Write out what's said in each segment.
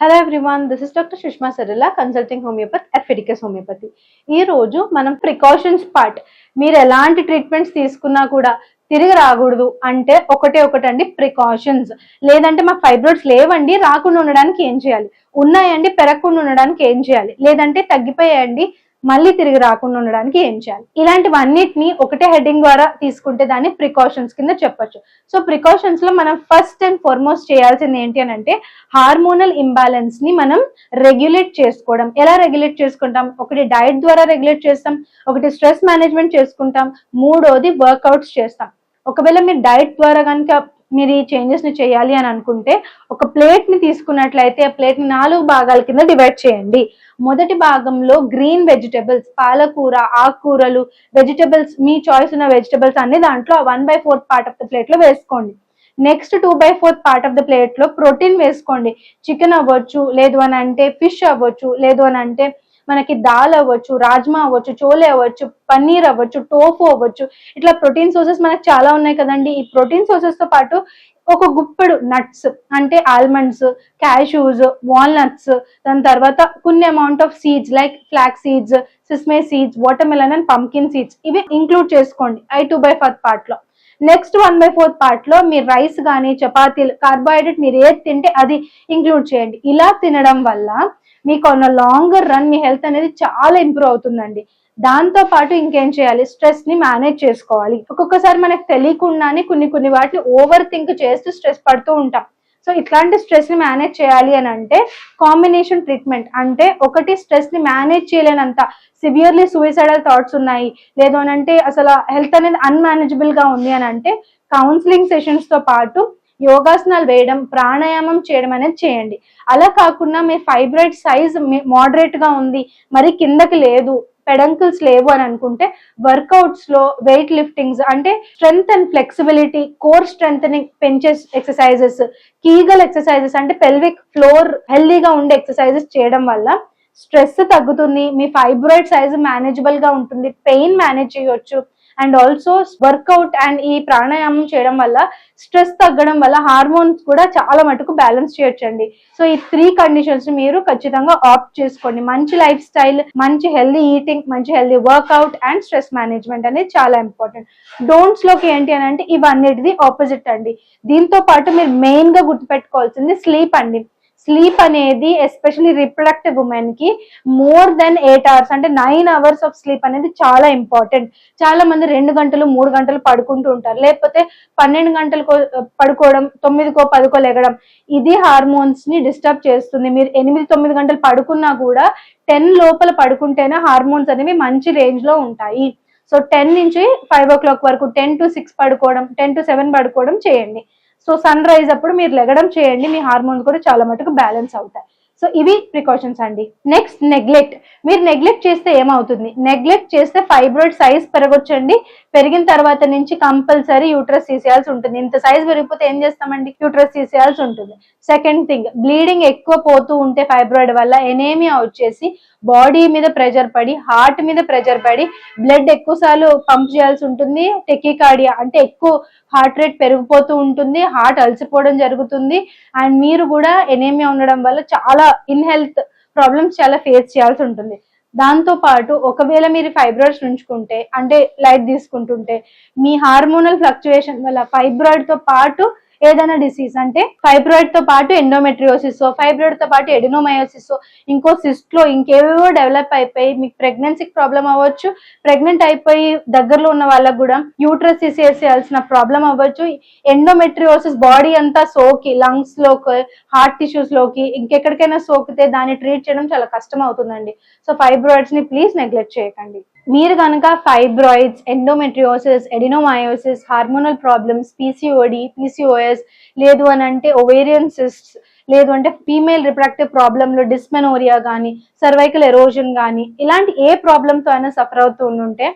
Hello everyone this is doctor Sushma Sarila consulting homeopathy at Fidicus homeopathy ఈ రోజు మనం precautions part మీరు ఎలాంటి ట్రీట్మెంట్స్ తీసుకున్నా కూడా తిరిగి రాకూడదు. అంటే ఒకటే ఒకటండి ప్రికాషన్స్ లేదంటే మాకు ఫైబ్రాయిడ్స్ లేవండి రాకుండా ఉండడానికి ఏం చేయాలి? ఉన్నాయండి పెరగకుండా ఉండడానికి ఏం చేయాలి? లేదంటే తగ్గిపోయాయండి మళ్ళీ తిరిగి రాకుండా ఉండడానికి ఏం చేయాలి? ఇలాంటివన్నిటిని ఒకటే హెడ్డింగ్ ద్వారా తీసుకుంటే దాన్ని ప్రికాషన్స్ కింద చెప్పొచ్చు. సో ప్రికాషన్స్లో మనం ఫస్ట్ అండ్ ఫార్మోస్ట్ చేయాల్సింది ఏంటి అని అంటే హార్మోనల్ ఇంబ్యాలెన్స్ని మనం రెగ్యులేట్ చేసుకోవడం. ఎలా రెగ్యులేట్ చేసుకుంటాం? ఒకటి డైట్ ద్వారా రెగ్యులేట్ చేస్తాం ఒకటి స్ట్రెస్ మేనేజ్మెంట్ చేసుకుంటాం మూడోది వర్కౌట్స్ చేస్తాం. ఒకవేళ మీరు డైట్ ద్వారా కనుక మీరు ఈ చేంజెస్ని చేయాలి అని అనుకుంటే ఒక ప్లేట్ని తీసుకున్నట్లయితే ఆ ప్లేట్ని నాలుగు భాగాల కింద డివైడ్ చేయండి. మొదటి భాగంలో గ్రీన్ వెజిటబుల్స్ పాలకూర ఆకుకూరలు వెజిటబుల్స్ మీ చాయిస్ ఉన్న వెజిటబుల్స్ అన్ని దాంట్లో one by fourth part of the ప్లేట్లో వేసుకోండి. Next two by fourth part of the ప్లేట్లో ప్రోటీన్ వేసుకోండి. చికెన్ అవ్వచ్చు లేదు అని అంటే ఫిష్ అవ్వచ్చు లేదు అని అంటే మనకి దాల్ అవ్వచ్చు రాజ్మా అవ్వచ్చు చోలే అవ్వచ్చు పన్నీర్ అవ్వచ్చు టోఫు అవ్వచ్చు. ఇట్లా ప్రోటీన్ సోర్సెస్ మనకు చాలా ఉన్నాయి కదండి. ఈ ప్రోటీన్ సోర్సెస్తో పాటు ఒక గుప్పెడు నట్స్ అంటే ఆల్మండ్స్ క్యాషూస్ వాల్నట్స్ దాని తర్వాత కొన్ని amount of seeds like flax seeds sesame seeds watermelon and pumpkin seeds ఇవి ఇంక్లూడ్ చేసుకోండి. ఐ టూ బై ఫర్ పార్ట్లో నెక్స్ట్ వన్ బై ఫోర్త్ పార్ట్లో మీరు రైస్ కానీ చపాతీలు కార్బోహైడ్రేట్ మీరు ఏది తింటే అది ఇంక్లూడ్ చేయండి. ఇలా తినడం వల్ల మీకు ఉన్న లాంగర్ రన్ మీ హెల్త్ అనేది చాలా ఇంప్రూవ్ అవుతుందండి. దాంతో పాటు ఇంకేం చేయాలి? స్ట్రెస్ని మేనేజ్ చేసుకోవాలి. ఒక్కొక్కసారి మనకు తెలియకుండానే కొన్ని కొన్ని వాటిని ఓవర్ థింక్ చేస్తూ స్ట్రెస్ పడుతూ ఉంటాం. సో ఇట్లాంటి స్ట్రెస్ని మేనేజ్ చేయాలి అని అంటే కాంబినేషన్ ట్రీట్మెంట్ అంటే ఒకటి స్ట్రెస్ని మేనేజ్ చేయలేనంత సివియర్లీ సూయిసైడల్ థాట్స్ ఉన్నాయి. లేదు అని అంటే అసలు హెల్త్ అనేది అన్మేనేజబుల్గా ఉంది అని అంటే కౌన్సిలింగ్ సెషన్స్తో పాటు యోగాసనాలు వేయడం ప్రాణాయామం చేయడం అనేది చేయండి. అలా కాకుండా మీ ఫైబ్రాయిడ్ సైజ్ మోడరేట్గా ఉంది. మరి కిందకి లేదు. పెడంకిల్స్ లేవు అని అనుకుంటే వర్కౌట్స్లో వెయిట్ లిఫ్టింగ్స్ అంటే స్ట్రెంగ్త్ అండ్ ఫ్లెక్సిబిలిటీ కోర్ని పెంచే ఎక్సర్సైజెస్ కీగల్ ఎక్సర్సైజెస్ అంటే పెల్విక్ ఫ్లోర్ హెల్దీగా ఉండే ఎక్సర్సైజెస్ చేయడం వల్ల స్ట్రెస్ తగ్గుతుంది మీ ఫైబ్రాయిడ్ సైజ్ మేనేజబుల్గా ఉంటుంది పెయిన్ మేనేజ్ చేయొచ్చు అండ్ ఆల్సో వర్కౌట్ అండ్ ఈ ప్రాణాయామం చేయడం వల్ల స్ట్రెస్ తగ్గడం వల్ల హార్మోన్స్ కూడా చాలా మటుకు బ్యాలెన్స్ చేయొచ్చండి. సో ఈ త్రీ కండిషన్స్ మీరు ఖచ్చితంగా ఆప్ట్ చేసుకోండి. మంచి లైఫ్ స్టైల్ మంచి హెల్దీ ఈటింగ్ మంచి healthy workout and stress management అనేది చాలా ఇంపార్టెంట్. డోంట్స్లోకి ఏంటి అని అంటే ఇవన్నిటిది ఆపోజిట్ అండి. దీంతో పాటు మీరు మెయిన్గా గుర్తుపెట్టుకోవాల్సింది స్లీప్ అండి. స్లీప్ అనేది ఎస్పెషలీ రిప్రొడక్టివ్ ఉమెన్కి మోర్ దెన్ ఎయిట్ అవర్స్ అంటే నైన్ అవర్స్ ఆఫ్ స్లీప్ అనేది చాలా ఇంపార్టెంట్ చాలా మంది రెండు గంటలు మూడు గంటలు పడుకుంటూ ఉంటారు. లేకపోతే పన్నెండు గంటలకో పడుకోవడం తొమ్మిదికో పదికో లెగడం ఇది హార్మోన్స్ని డిస్టర్బ్ చేస్తుంది. మీరు ఎనిమిది తొమ్మిది గంటలు పడుకున్నా కూడా టెన్ లోపల పడుకుంటేనే హార్మోన్స్ అనేవి మంచి రేంజ్లో ఉంటాయి. సో టెన్ నుంచి ఫైవ్ ఓ క్లాక్ వరకు టెన్ టు సిక్స్ పడుకోవడం టెన్ టు సెవెన్ పడుకోవడం చేయండి. సో సన్ రైజ్ అప్పుడు మీరు లెగడం చేయండి. మీ హార్మోన్స్ కూడా చాలా మటుకు బ్యాలెన్స్ అవుతాయి. సో ఇవి ప్రికాషన్స్ అండి. నెక్స్ట్ నెగ్లెక్ట్ మీరు నెగ్లెక్ట్ చేస్తే ఏమవుతుంది? నెగ్లెక్ట్ చేస్తే ఫైబ్రాయిడ్ సైజ్ పెరగొచ్చండి. పెరిగిన తర్వాత నుంచి కంపల్సరీ యూట్రస్ తీసేయాల్సి ఉంటుంది. ఇంత సైజ్ పెరిగిపోతే ఏం చేస్తామండి? యూట్రస్ తీసేయాల్సి ఉంటుంది. సెకండ్ థింగ్ బ్లీడింగ్ ఎక్కువ పోతూ ఉంటే ఫైబ్రాయిడ్ వల్ల ఎనేమియా వచ్చేసి బాడీ మీద ప్రెషర్ పడి హార్ట్ మీద ప్రెషర్ పడి బ్లడ్ ఎక్కువ సార్లు పంప్ చేయాల్సి ఉంటుంది. టెకికార్డియా అంటే ఎక్కువ హార్ట్ రేట్ పెరిగిపోతూ ఉంటుంది. హార్ట్ అలసిపోవడం జరుగుతుంది. అండ్ మీరు కూడా ఎనేమియా ఉండడం వల్ల చాలా ఇన్ హెల్త్ ప్రాబ్లమ్స్ చాలా ఫేస్ చేయాల్సి ఉంటుంది. దాంతో పాటు ఒకవేళ మీరు ఫైబ్రాయిడ్స్ ఉంచుకుంటే అంటే లైట్ తీసుకుంటుంటే మీ హార్మోనల్ ఫ్లక్చుయేషన్ వల్ల ఫైబ్రాయిడ్తో పాటు ఏదైనా డిసీజ్ అంటే ఫైబ్రాయిడ్తో పాటు ఎండోమెట్రియోసిస్ ఫైబ్రాయిడ్తో పాటు ఎడినోమయోసిస్ ఇంకో సిస్ట్లో ఇంకేవేవో డెవలప్ అయిపోయి మీకు ప్రెగ్నెన్సీకి ప్రాబ్లం అవ్వచ్చు. ప్రెగ్నెంట్ అయిపోయి దగ్గరలో ఉన్న వాళ్ళకు కూడా యూట్రస్ తీసేసేయాల్సిన ప్రాబ్లం అవ్వచ్చు. ఎండోమెట్రియోసిస్ బాడీ అంతా సోకి లంగ్స్లోకి హార్ట్ టిష్యూస్లోకి ఇంకెక్కడికైనా సోకితే దాన్ని ట్రీట్ చేయడం చాలా కష్టం అవుతుందండి. సో ఫైబ్రాయిడ్స్ని ప్లీజ్ నెగ్లెక్ట్ చేయకండి. మీరు కనుక fibroids endometriosis adenomyosis hormonal problems PCOD PCOS లేదు అని అంటే ఒవేరియన్ సిస్ట్ లేదు అంటే ఫీమేల్ రిప్రడక్టివ్ ప్రాబ్లంలో డిస్మెనోరియా కానీ సర్వైకల్ ఎరోజన్ కానీ ఇలాంటి ఏ ప్రాబ్లంతో అయినా సఫర్ అవుతూ ఉంటే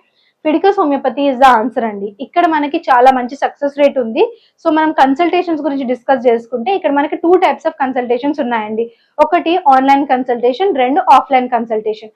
Fiticus homeopathy is the answer అండి. ఇక్కడ మనకి చాలా మంచి సక్సెస్ రేట్ ఉంది. సో మనం కన్సల్టేషన్స్ గురించి డిస్కస్ చేసుకుంటే ఇక్కడ మనకి టూ టైప్స్ ఆఫ్ కన్సల్టేషన్స్ ఉన్నాయండి. ఒకటి ఆన్లైన్ కన్సల్టేషన్ రెండు ఆఫ్లైన్ కన్సల్టేషన్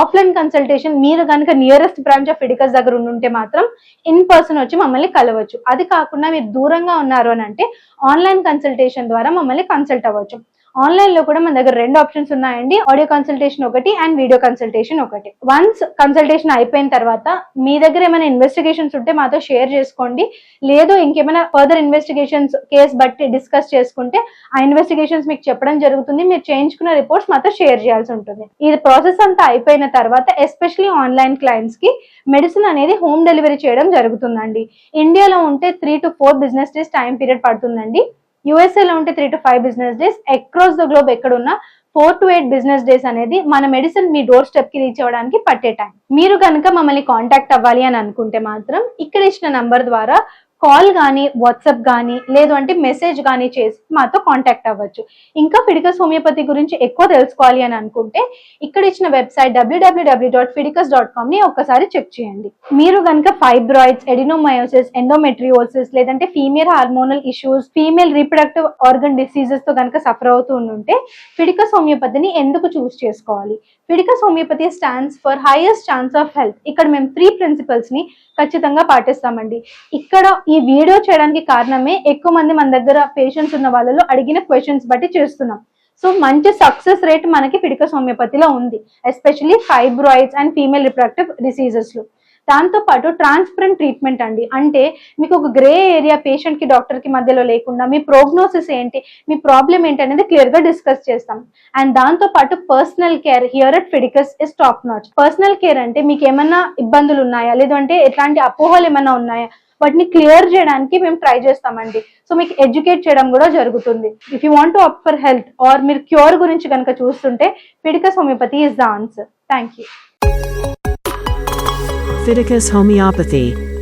ఆఫ్లైన్ కన్సల్టేషన్ మీరు కనుక నియరెస్ట్ బ్రాంచ్ ఆఫ్ ఫిడికస్ దగ్గర ఉంటే మాత్రం ఇన్ పర్సన్ వచ్చి మమ్మల్ని కలవచ్చు. అది కాకుండా మీరు దూరంగా ఉన్నారు అని అంటే ఆన్లైన్ కన్సల్టేషన్ ద్వారా మమ్మల్ని కన్సల్ట్ అవ్వచ్చు. ఆన్లైన్లో కూడా మన దగ్గర రెండు ఆప్షన్స్ ఉన్నాయండి. ఆడియో కన్సల్టేషన్ ఒకటి అండ్ వీడియో కన్సల్టేషన్ ఒకటి. వన్స్ కన్సల్టేషన్ అయిపోయిన తర్వాత మీ దగ్గర ఏమైనా ఇన్వెస్టిగేషన్స్ ఉంటే మాతో షేర్ చేసుకోండి. లేదు ఇంకేమైనా ఫర్దర్ ఇన్వెస్టిగేషన్స్ కేస్ బట్టి డిస్కస్ చేసుకుంటే ఆ ఇన్వెస్టిగేషన్స్ మీకు చెప్పడం జరుగుతుంది. మీరు చేయించుకున్న రిపోర్ట్స్ మాతో షేర్ చేయాల్సి ఉంటుంది. ఈ ప్రాసెస్ అంతా అయిపోయిన తర్వాత ఎస్పెషలీ ఆన్లైన్ క్లయింట్స్కి మెడిసిన్ అనేది హోమ్ డెలివరీ చేయడం జరుగుతుందండి. ఇండియాలో ఉంటే three to four business days time period పడుతుందండి. యుఎస్ఏ లో ఉంటే three to five business days across the globe ఎక్కడున్నా four to eight business days అనేది మన మెడిసిన్ మీ డోర్ స్టెప్కి రీచ్ అవ్వడానికి పట్టే టైం మీరు కనుక మమ్మల్ని కాంటాక్ట్ అవ్వాలి అని అనుకుంటే మాత్రం ఇక్కడ ఇచ్చిన నంబర్ ద్వారా కాల్ కానీ వాట్సాప్ కానీ లేదు అంటే మెసేజ్ కానీ చేసి మాతో కాంటాక్ట్ అవ్వచ్చు. ఇంకా ఫిడికస్ హోమియోపతి గురించి ఎక్కువ తెలుసుకోవాలి అని అనుకుంటే ఇక్కడ ఇచ్చిన website WWW dot Fiticus dot కామ్ని ఒక్కసారి చెక్ చేయండి. మీరు కనుక ఫైబ్రాయిడ్స్ ఎడినోమయోసిస్ ఎండోమెట్రియోసిస్ లేదంటే female hormonal issues female reproductive organ డిసీజెస్తో కనుక సఫర్ అవుతూ ఉంటే ఫిడికస్ హోమియోపతిని ఎందుకు చూస్ చేసుకోవాలి? Fiticus homeopathy stands for highest chance of health. ఇక్కడ మేము త్రీ ప్రిన్సిపల్స్ని ఖచ్చితంగా పాటిస్తామండి. ఇక్కడ ఈ వీడియో చేయడానికి కారణమే ఎక్కువ మంది మన దగ్గర పేషెంట్స్ ఉన్న వాళ్ళలో అడిగిన క్వశ్చన్స్ బట్టి చేస్తున్నాం. సో మంచి సక్సెస్ రేట్ మనకి ఫిడికస్ హోమియోపతిలో ఉంది. Especially fibroids and female reproductive డిసీజెస్లో. దాంతో పాటు ట్రాన్స్పరెంట్ ట్రీట్మెంట్ అండి. అంటే మీకు ఒక గ్రే ఏరియా పేషెంట్కి డాక్టర్కి మధ్యలో లేకుండా మీ ప్రోగ్నోసిస్ ఏంటి మీ ప్రాబ్లం ఏంటి అనేది క్లియర్గా డిస్కస్ చేస్తాం. అండ్ దాంతో పాటు personal care here at Fiticus is top notch personal care అంటే మీకు ఏమైనా ఇబ్బందులు ఉన్నాయా? లేదంటే ఎట్లాంటి అపోహలు ఏమైనా ఉన్నాయా? వాటిని క్లియర్ చేయడానికి మేము ట్రై చేస్తామండి. సో మీకు ఎడ్యుకేట్ చేయడం కూడా జరుగుతుంది. If you want to opt for health or మీరు క్యూర్ గురించి కనుక చూస్తుంటే Fiticus homeopathy is the answer thank you Fiticus Homeopathy.